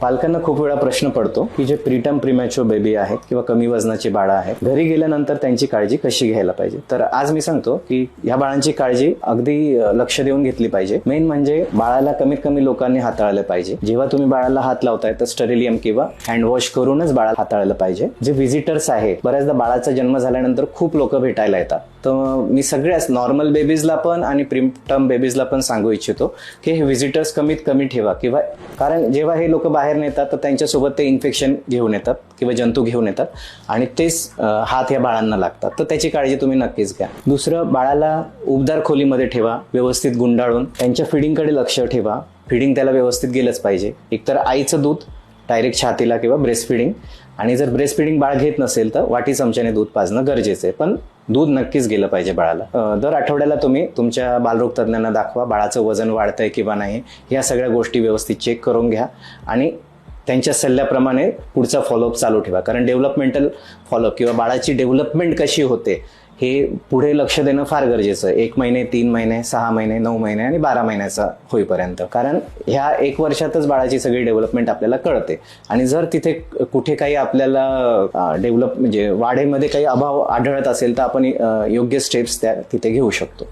पालकांना खूप वेळा प्रश्न पडतो की जे प्रीटम प्रिमॅच्युअर बेबी आहेत किंवा कमी वजनाची बाळं आहेत घरी गेल्यानंतर त्यांची काळजी कशी घ्यायला पाहिजे? तर आज मी सांगतो की ह्या बाळांची काळजी अगदी लक्ष देऊन घेतली पाहिजे. मेन म्हणजे बाळाला कमीत कमी लोकांनी हाताळलं पाहिजे. जेव्हा तुम्ही बाळाला हात लावताय तर स्टरिलियम किंवा हँड वॉश करूनच बाळाला हाताळलं पाहिजे. जे व्हिजिटर्स आहेत बऱ्याचदा बाळाचा जन्म झाल्यानंतर खूप लोक भेटायला येतात. तर मी सगळ्याच नॉर्मल बेबीजला पण आणि प्रीटम बेबीजला पण सांगू इच्छितो की हे व्हिजिटर्स कमीत कमी ठेवा किंवा कारण जेव्हा हे लोक बाहेर बाहेर नेतात तर त्यांच्यासोबत ते इन्फेक्शन घेऊन येतात किंवा जंतू घेऊन येतात आणि तेच हात या बाळांना लागतात. तर त्याची काळजी तुम्ही नक्कीच घ्या. दुसरं बाळाला उबदार खोलीमध्ये ठेवा व्यवस्थित गुंडाळून. त्यांच्या फिडिंगकडे लक्ष ठेवा. फिडिंग त्याला व्यवस्थित गेलंच पाहिजे. एकतर आईचं दूध डायरेक्ट छातीला किंवा ब्रेस्ट फिडिंग आणि जर ब्रेस्ट फिडिंग बाळ घेत नसेल तर वाटी चमच्याने दूध पाजणं गरजेचं आहे. पण दूध नक्कीच गेलं पाहिजे बाळाला. दर आठवड्याला तुम्ही तुमच्या बालरोग तज्ज्ञांना दाखवा बाळाचं वजन वाढतंय किंवा नाही ह्या सगळ्या गोष्टी व्यवस्थित चेक करून घ्या आणि त्यांच्या सल्ल्याप्रमाणे पुढचा फॉलोअप चालू ठेवा. कारण डेव्हलपमेंटल फॉलोअप किंवा बाळाची डेव्हलपमेंट कशी होते हे पुढे लक्ष देणं फार गरजेचं आहे. एक महिने तीन महिने सहा महिने नऊ महिने आणि बारा महिन्याचा होईपर्यंत. कारण ह्या एक वर्षातच बाळाची सगळी डेव्हलपमेंट आपल्याला कळते. आणि जर तिथे कुठे काही आपल्याला डेव्हलप म्हणजे वाढेमध्ये काही अभाव आढळत असेल तर आपण योग्य स्टेप्स त्या तिथे घेऊ शकतो.